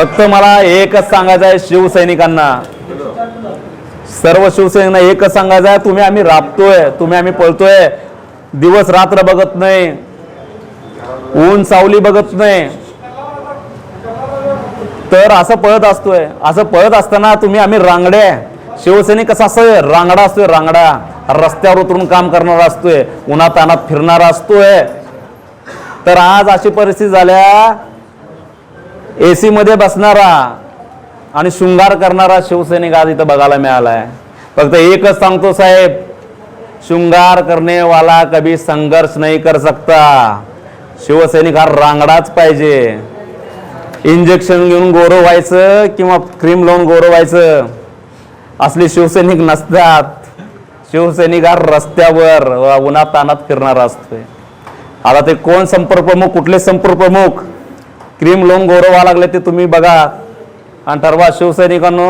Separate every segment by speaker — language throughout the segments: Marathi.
Speaker 1: फक्त मला एकच सांगायचं आहे शिवसैनिकांना. सर्व शिवसैनिकांना एकच सांगायचं आहे तुम्ही आम्ही राबतोय तुम्ही आम्ही पळतोय. दिवस रात्र बघत नाही. ऊन सावली बघत नाही. तर असं पळत असतोय. असं पळत असताना तुम्ही आम्ही रांगडे. शिवसैनिक कसा असतोय? रांगडा असतोय रांगडा. रस्त्यावर उतरून काम करणारा असतोय. उन्हातानात फिरणारा असतोय. तर आज अशी परिस्थिती झाल्या एसी मध्ये बसणारा आणि शृंगार करणारा शिवसैनिक आज इथं बघायला मिळालाय. फक्त एकच सांगतो साहेब शृंगार करने वाला कभी संघर्ष नाही कर सकता. शिवसैनिक हा रांगडाच पाहिजे. इंजेक्शन घेऊन गोरं व्हायचं किंवा क्रीम लावून गौरव व्हायचं. असले शिवसैनिक नसतात. शिवसैनिक हा रस्त्यावर व उन्हात तानात फिरणारा असतोय. आता ते कोण संपर्क प्रमुख कुठले संपर्क प्रमुख क्रीम लोन गौरव व्हावं लागले ते तुम्ही बघा. आणि ठरवा शिवसैनिकांनो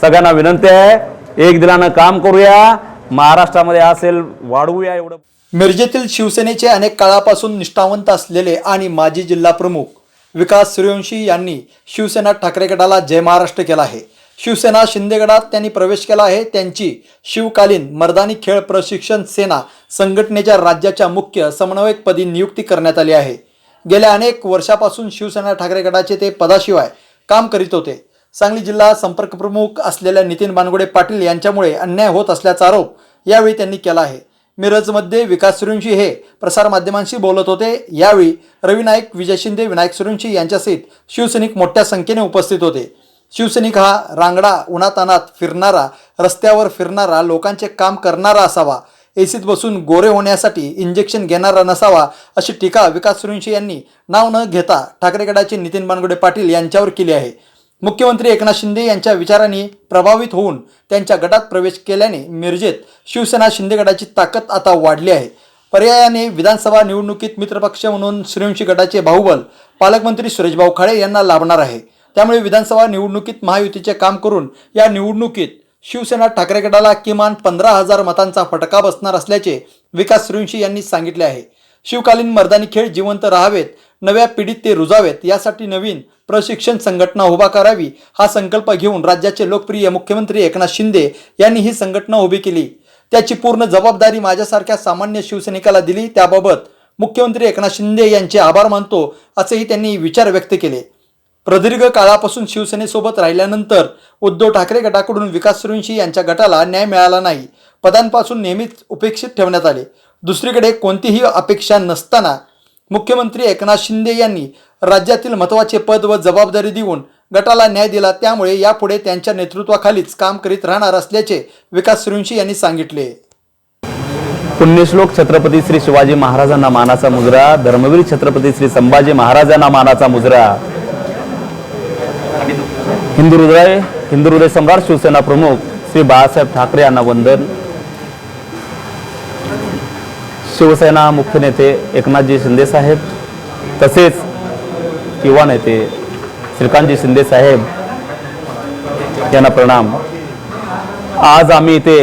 Speaker 1: सगळ्यांना विनंती आहे एक दिलानं काम करूया. महाराष्ट्रामध्ये असेल वाढवूया एवढं.
Speaker 2: मिरजेतील शिवसेनेचे अनेक काळापासून निष्ठावंत असलेले आणि माजी जिल्हा प्रमुख विकास सूर्यवंशी यांनी शिवसेना ठाकरे गटाला जय महाराष्ट्र केला आहे. शिवसेना शिंदे गटात त्यांनी प्रवेश केला आहे. त्यांची शिवकालीन मर्दानी खेळ प्रशिक्षण सेना संघटनेच्या राज्याच्या मुख्य समन्वयकपदी नियुक्ती करण्यात आली आहे. गेल्या अनेक वर्षापासून शिवसेना ठाकरे गटाचे ते पदाशिवाय काम करीत होते. सांगली जिल्हा संपर्कप्रमुख असलेल्या नितीन बानगुडे पाटील यांच्यामुळे अन्याय होत असल्याचा आरोप यावेळी त्यांनी केला आहे. मिरजमध्ये विकास सुरुंशी हे प्रसारमाध्यमांशी बोलत होते. यावेळी रवी नाईक विजय शिंदे विनायक सुरुंशी यांच्यासहित शिवसैनिक मोठ्या संख्येने उपस्थित होते. शिवसैनिक हा रांगडा उन्हातानात फिरणारा रस्त्यावर फिरणारा लोकांचे काम करणारा असावा. एसीत बसून गोरे होण्यासाठी इंजेक्शन घेणारा नसावा अशी टीका विकास सूर्यवंशी यांनी नाव न घेता ठाकरे गटाचे नितीन बानगुडे पाटील यांच्यावर केली आहे. मुख्यमंत्री एकनाथ शिंदे यांच्या विचारांनी प्रभावित होऊन त्यांच्या गटात प्रवेश केल्याने मिरजेत शिवसेना शिंदे गटाची ताकद आता वाढली आहे. पर्यायाने विधानसभा निवडणुकीत मित्रपक्ष म्हणून सूर्यवंशी गटाचे बाहुबल पालकमंत्री सुरेशभाऊ खाडे यांना लाभणार आहे. त्यामुळे विधानसभा निवडणुकीत महायुतीचे काम करून या निवडणुकीत शिवसेना ठाकरे गटाला किमान पंधरा हजार मतांचा फटका बसणार असल्याचे विकास सूर्यवंशी यांनी सांगितले आहे. शिवकालीन मर्दानी खेळ जिवंत राहावेत नव्या पिढीत ते रुजावेत यासाठी नवीन प्रशिक्षण संघटना उभा करावी हा संकल्प घेऊन राज्याचे लोकप्रिय मुख्यमंत्री एकनाथ शिंदे यांनी ही संघटना उभी केली. त्याची पूर्ण जबाबदारी माझ्यासारख्या सामान्य शिवसैनिकाला दिली. त्याबाबत मुख्यमंत्री एकनाथ शिंदे यांचे आभार मानतो असेही त्यांनी विचार व्यक्त केले. प्रदीर्घ काळापासून शिवसेनेसोबत राहिल्यानंतर उद्धव ठाकरे गटाकडून विकास सूर्यवंशी यांच्या गटाला न्याय मिळाला नाही. पदांपासून नेहमीच उपेक्षित ठेवण्यात आले. दुसरीकडे कोणतीही अपेक्षा नसताना मुख्यमंत्री एकनाथ शिंदे यांनी राज्यातील महत्त्वाचे पद व जबाबदारी देऊन गटाला न्याय दिला. त्यामुळे यापुढे त्यांच्या नेतृत्वाखालीच काम करीत राहणार असल्याचे विकास सूर्यवंशी यांनी सांगितले.
Speaker 1: पुण्यश्लोक छत्रपती श्री शिवाजी महाराजांना मानाचा मुजरा धर्मवीर छत्रपती श्री संभाजी महाराजांना मानाचा मुजरा. हिंदू हृदय हिंदू हृदय सम्राट शिवसेना प्रमुख श्री बाळासाहेब ठाकरे यांना वंदन. शिवसेना मुख्य नेते एकनाथजी शिंदे साहेब तसेच युवा नेते श्रीकांतजी शिंदे साहेब यांना प्रणाम. आज आम्ही इथे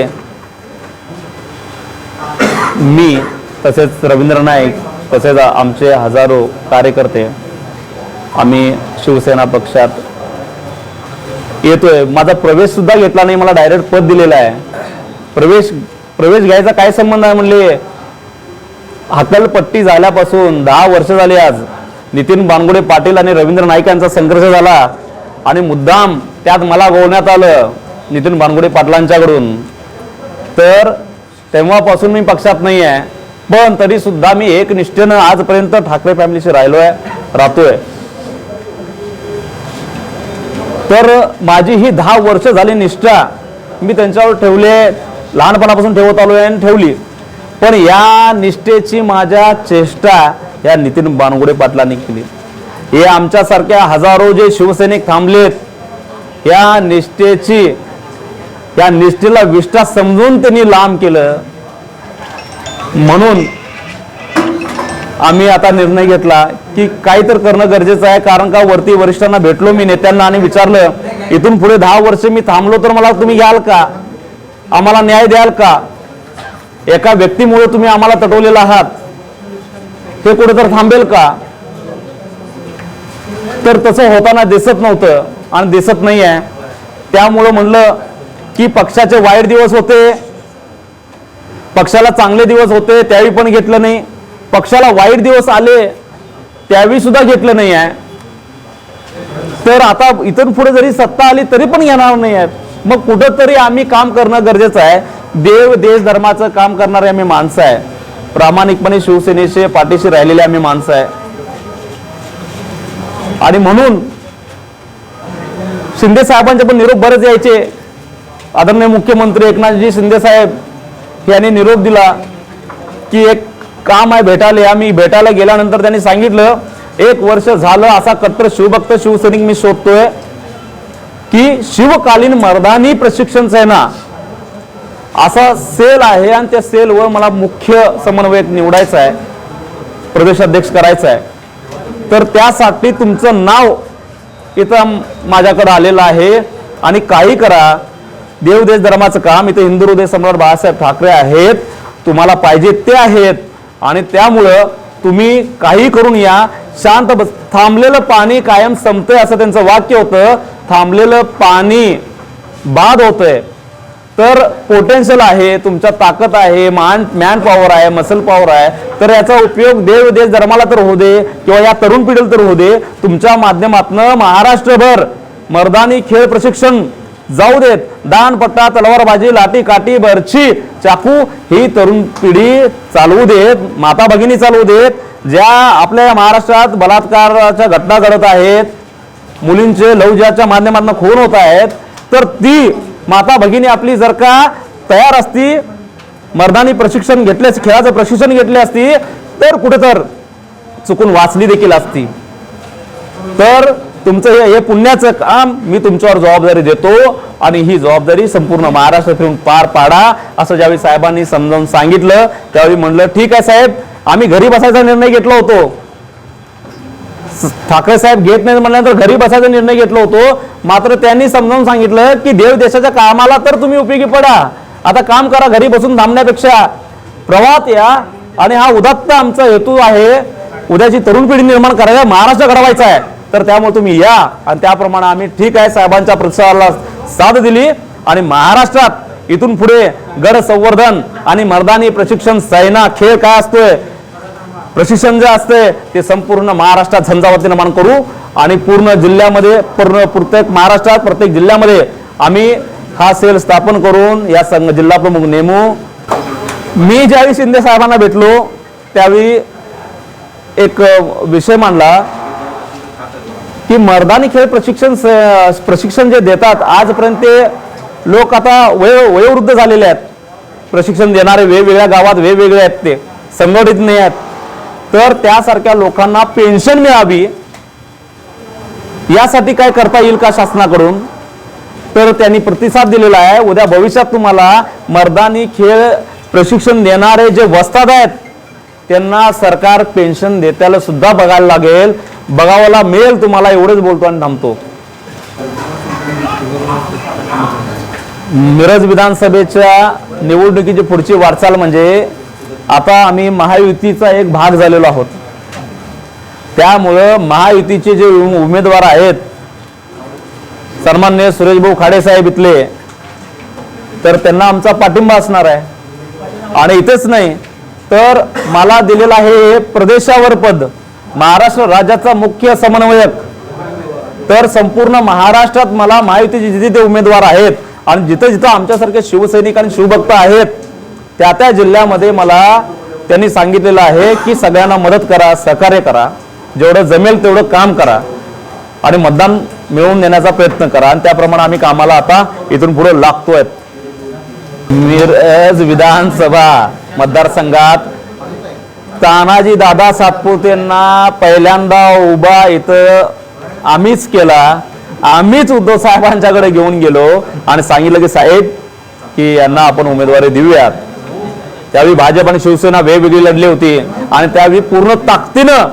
Speaker 1: मी तसेच रवींद्र नाईक तसेच आमचे हजारो कार्यकर्ते आम्ही शिवसेना पक्षात येतोय. माझा प्रवेश सुद्धा घेतला नाही मला डायरेक्ट पद दिलेलं आहे. प्रवेश प्रवेश घ्यायचा काय संबंध आहे म्हणले? हकलपट्टी झाल्यापासून दहा वर्ष झाली आज. नितीन बानगुडे पाटील आणि रवींद्र नाईक यांचा संघर्ष झाला आणि मुद्दाम त्यात मला गोवण्यात आलं नितीन बानगुडे पाटलांच्याकडून. तर तेव्हापासून मी पक्षात नाही आहे. पण तरी सुद्धा मी एक निष्ठेनं आजपर्यंत ठाकरे फॅमिलीशी राहिलो आहे राहतोय. तर माझी ही दहा वर्ष झाली निष्ठा मी त्यांच्यावर ठेवले लहानपणापासून ठेवत आलो आहे आणि ठेवली. पण या निष्ठेची माझ्या चेष्टा या नितीन बानगुडे पाटलांनी केली. हे आमच्यासारख्या हजारो जे शिवसैनिक थांबलेत या निष्ठेची या निष्ठेला विष्ठा समजून त्यांनी लांब केलं. म्हणून आम्ही आता निर्णय घेतला की काही तर करणं गरजेचं आहे कारण का वरती वरिष्ठांना भेटलो मी नेत्यांना आणि विचारलं इथून पुढे दहा वर्ष मी थांबलो तर मला तुम्ही घ्याल का? आम्हाला न्याय द्याल का? एका व्यक्तीमुळे तुम्ही आम्हाला तटवलेला आहात. हे कुठे तर थांबेल का? तर तसं होताना दिसत नव्हतं आणि दिसत नाही आहे त्यामुळं म्हणलं की पक्षाचे वाईट दिवस होते पक्षाला चांगले दिवस होते त्यावेळी पण घेतलं नाही. पक्षाला वाईट दिवस आले त्यावेळी सुद्धा घेतलं नाही आहे. तर आता इथून पुढे जरी सत्ता आली तरी पण घेणार नाही आहेत. मग कुठंतरी आम्ही काम करणं गरजेचं आहे. देव देश धर्माचं काम करणारे आम्ही माणसं आहे. प्रामाणिकपणे शिवसेनेचे पाठीशी राहिलेले आम्ही माणसं आहे. आणि म्हणून शिंदे साहेबांचे पण निरोप बरेच यायचे. आदरणीय मुख्यमंत्री एकनाथजी शिंदे साहेब यांनी निरोप दिला की एक काम आहे भेटायला या मी भेटायला गेल्यानंतर त्यांनी सांगितलं एक वर्ष झालं असा कट्टर शिवभक्त शिवसैनिक मी शोधतोय की शिवकालीन मर्दानी प्रशिक्षण सेना असा सेल आहे आणि त्या सेलवर मला मुख्य समन्वयक निवडायचा आहे प्रदेशाध्यक्ष करायचा आहे. तर त्यासाठी तुमचं नाव इथं माझ्याकडे आलेलं आहे आणि काही करा. देवदेश धर्माचं काम इथे हिंदू हृदय सम्राट बाळासाहेब ठाकरे आहेत. तुम्हाला पाहिजे ते आहेत. आणि त्यामुळं तुम्ही काही करून या. शांत बस. थांबलेलं पाणी कायम संपतंय असं त्यांचं वाक्य होतं. थांबलेलं पाणी बाद होतंय. तर पोटेन्शियल आहे तुमच्या ताकद आहे मान मॅन पॉवर आहे मसल पॉवर आहे. तर याचा उपयोग देव देश धर्माला तर होऊ दे किंवा या तरुण पिढीला तर होऊ दे. तुमच्या माध्यमातून महाराष्ट्रभर मर्दानी खेळ प्रशिक्षण जाऊ देत. दानपट्टा तलवारबाजी लाठी काठी बरछी चाकू ही तरुण पिढी चालवू देत. माता भगिनी चालवू देत. ज्या आपल्या महाराष्ट्रात बलात्काराच्या घटना घडत आहेत मुलींचे लवजाच्या माध्यमातून खून होत आहेत तर ती माता भगिनी आपली जर का तयार असती मर्दानी प्रशिक्षण घेतले खेळाचं प्रशिक्षण घेतले असती तर कुठे तर चुकून वाचली देखील असती. तर तुमचं हे हे पुण्याचं काम मी तुमच्यावर जबाबदारी देतो आणि ही जबाबदारी संपूर्ण महाराष्ट्र फिरून पार पाडा असं ज्यावेळी साहेबांनी समजावून सांगितलं त्यावेळी म्हणलं ठीक आहे साहेब आम्ही घरी बसायचा निर्णय घेतला होतो. ठाकरे साहेब घेत नाही म्हणल्यानंतर घरी बसायचा निर्णय घेतला होतो. मात्र त्यांनी समजावून सांगितलं की देव देशाच्या कामाला तर तुम्ही उपयोगी पडा. आता काम करा घरी बसून थांबण्यापेक्षा. प्रवाहात या आणि हा उदात्त आमचा हेतू आहे. उद्याची तरुण पिढी निर्माण करायला महाराष्ट्र घडवायचा आहे. तर त्यामुळे तुम्ही या आणि त्याप्रमाणे आम्ही ठीक आहे साहेबांच्या प्रतिसादाला साथ दिली. आणि महाराष्ट्रात इथून पुढे गड संवर्धन आणि मर्दानी प्रशिक्षण सैना खेळ काय असतोय? प्रशिक्षण जे असते ते संपूर्ण महाराष्ट्रात झंझावाती निर्माण करू. आणि पूर्ण जिल्ह्यामध्ये पूर्ण प्रत्येक महाराष्ट्रात प्रत्येक जिल्ह्यामध्ये आम्ही हा सेल स्थापन करून या संघ जिल्हा प्रमुख नेमू. मी ज्यावेळी शिंदे साहेबांना भेटलो त्यावेळी एक विषय मांडला. की मर्दानी खेळ प्रशिक्षण प्रशिक्षण जे देतात आजपर्यंत ते लोक आता वय वयोवृद्ध झालेले आहेत. प्रशिक्षण देणारे वेगवेगळ्या गावात वेगवेगळे आहेत ते संघटित नाही आहेत. तर त्यासारख्या लोकांना पेन्शन मिळावी यासाठी काय करता येईल का शासनाकडून? तर त्यांनी प्रतिसाद दिलेला आहे. उद्या भविष्यात तुम्हाला मर्दानी खेळ प्रशिक्षण देणारे जे वस्ताद आहेत त्यांना सरकार पेन्शन देत्याला सुद्धा बघायला लागेल. बघावाला मिळेल तुम्हाला एवढंच बोलतो आणि थांबतो. मिरज विधानसभेच्या निवडणुकीची पुढची वाटचाल म्हणजे आता आम्ही महायुतीचा एक भाग झालेलो आहोत. त्यामुळं महायुतीचे जे उमेदवार आहेत सन्मान्य सुरेशभाऊ खाडेसाहेब इथले तर त्यांना आमचा पाठिंबा असणार आहे. आणि इथेच नाही तर मला दिलेलं आहे प्रदेशावर पद. महाराष्ट्र राज्याचा मुख्य समन्वयक. तर संपूर्ण महाराष्ट्रात मला महायुतीचे जिथे ते उमेदवार आहेत आणि जिथं जिथं आमच्यासारखे शिवसैनिक आणि शिवभक्त आहेत त्या त्या जिल्ह्यामध्ये मला त्यांनी सांगितलेलं आहे की सगळ्यांना मदत करा सहकार्य करा. जेवढं जमेल तेवढं काम करा. आणि मतदान मिळवून देण्याचा प्रयत्न करा. आणि त्याप्रमाणे आम्ही कामाला आता इथून पुढे लागतोय. मिरज विधानसभा मतदारसंघात तानाजी दादा सातपुतेंना पहिल्यांदा उभा इथं आम्हीच केला. आम्हीच उद्धव साहेबांच्याकडे घेऊन गेलो आणि सांगितलं की साहेब की यांना आपण उमेदवारी देऊयात. त्यावेळी भाजप आणि शिवसेना वेगवेगळी लढली होती आणि त्यावेळी पूर्ण ताकदीनं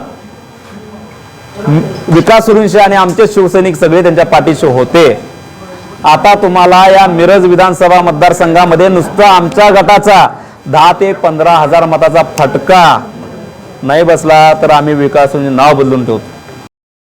Speaker 1: विकास सुरूंशी आणि आमचे शिवसैनिक सगळे त्यांच्या पाठीशी होते. आता तुम्हाला या मिरज विधानसभा मतदारसंघामध्ये नुसतं आमच्या गटाचा दहा ते पंधरा हजार मताचा फटका नाही बसला तर आम्ही विकास म्हणजे नाव बदलून ठेवतो.